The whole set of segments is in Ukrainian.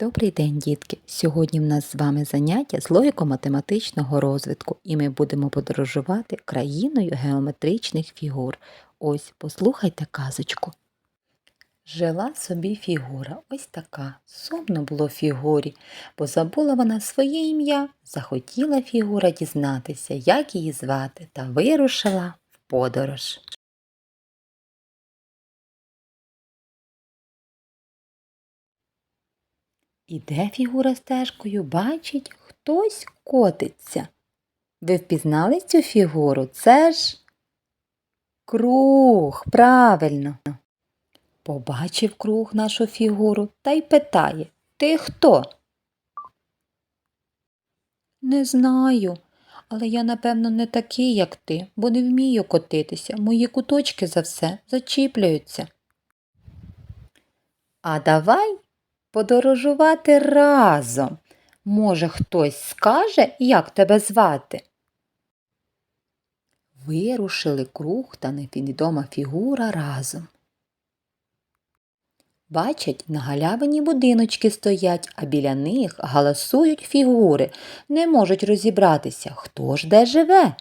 Добрий день, дітки! Сьогодні в нас з вами заняття з логіко-математичного розвитку, і ми будемо подорожувати країною геометричних фігур. Ось, послухайте казочку. Жила собі фігура, ось така. Сумно було фігурі, бо забула вона своє ім'я, захотіла фігура дізнатися, як її звати, та вирушила в подорож. Іде фігура стежкою, бачить, хтось котиться. Ви впізнали цю фігуру? Це ж круг, правильно. Побачив круг нашу фігуру та й питає Ти хто? Не знаю, але я, напевно, не такий, як ти, бо не вмію котитися. Мої куточки за все зачіплюються. А давай подорожувати разом. Може, хтось скаже, як тебе звати? Вирушили круг та невідома фігура разом. Бачать, на галявині будиночки стоять, а біля них галасують фігури, не можуть розібратися, хто ж де живе.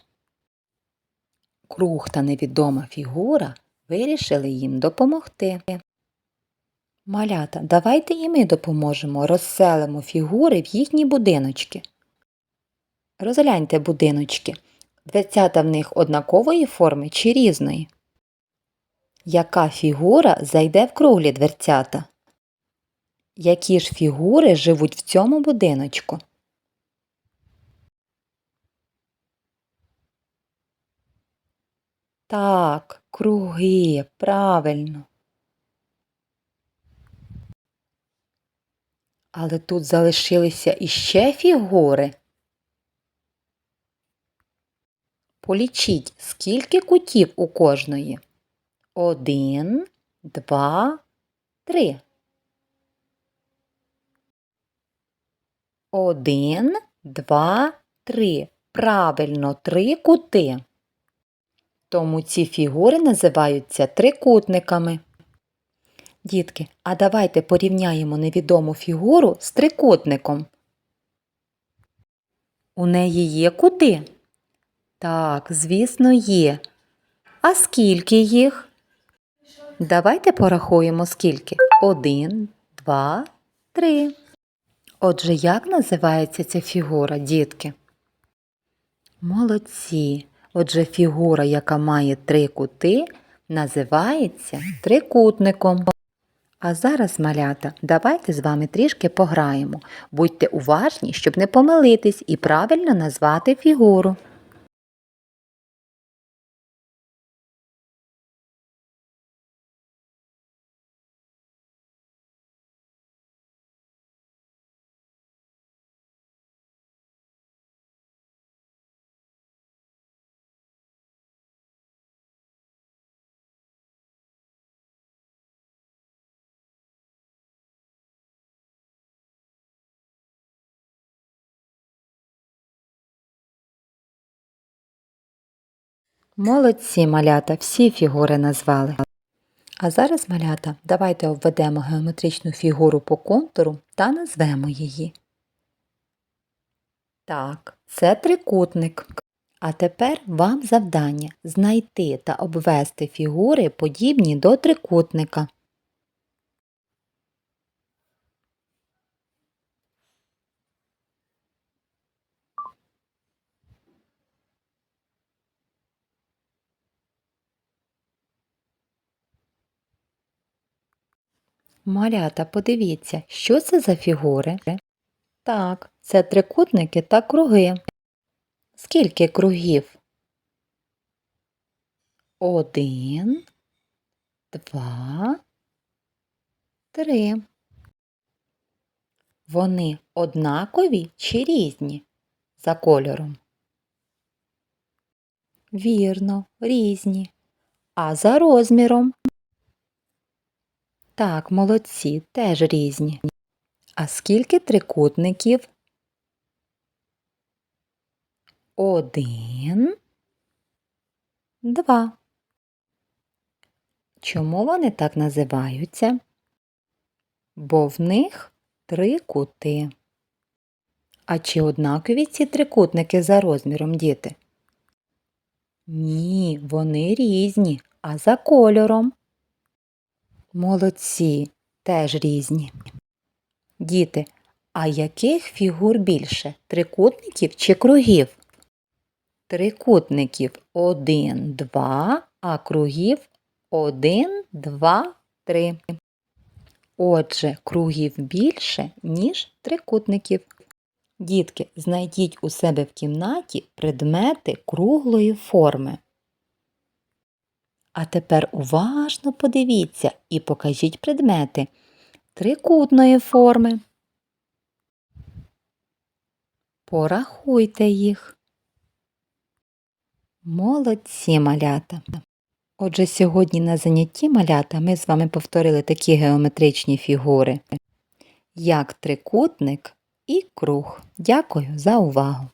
Круг та невідома фігура вирішили їм допомогти. Малята, давайте і ми допоможемо, розселимо фігури в їхні будиночки. Розгляньте будиночки. Дверцята в них однакової форми чи різної? Яка фігура зайде в круглі дверцята? Які ж фігури живуть в цьому будиночку? Так, круги, правильно. Але тут залишилися іще фігури. Полічіть, скільки кутів у кожної? Один, два, три. Один, два, три. Правильно, три кути. Тому ці фігури називаються трикутниками. Дітки, а давайте порівняємо невідому фігуру з трикутником. У неї є кути? Так, звісно, є. А скільки їх? Давайте порахуємо скільки. Один, два, три. Отже, як називається ця фігура, дітки? Молодці. Отже, фігура, яка має три кути, називається трикутником. А зараз, малята, давайте з вами трішки пограємо. Будьте уважні, щоб не помилитись і правильно назвати фігуру. Молодці, малята, всі фігури назвали. А зараз, малята, давайте обведемо геометричну фігуру по контуру та назвемо її. Так, це трикутник. А тепер вам завдання знайти та обвести фігури, подібні до трикутника. Малята, подивіться, що це за фігури? Так, це трикутники та круги. Скільки кругів? Один, два, три. Вони однакові чи різні за кольором? Вірно, різні. А за розміром? Так, молодці, теж різні. А скільки трикутників? Один, два. Чому вони так називаються? Бо в них три кути. А чи однакові ці трикутники за розміром, діти? Ні, вони різні, а за кольором. Молодці, теж різні. Діти, а яких фігур більше? Трикутників чи кругів? Трикутників 1, 2, а кругів 1, 2, 3. Отже, кругів більше, ніж трикутників. Дітки, знайдіть у себе в кімнаті предмети круглої форми. А тепер уважно подивіться і покажіть предмети трикутної форми. Порахуйте їх. Молодці малята. Отже, сьогодні на занятті малята ми з вами повторили такі геометричні фігури, як трикутник і круг. Дякую за увагу!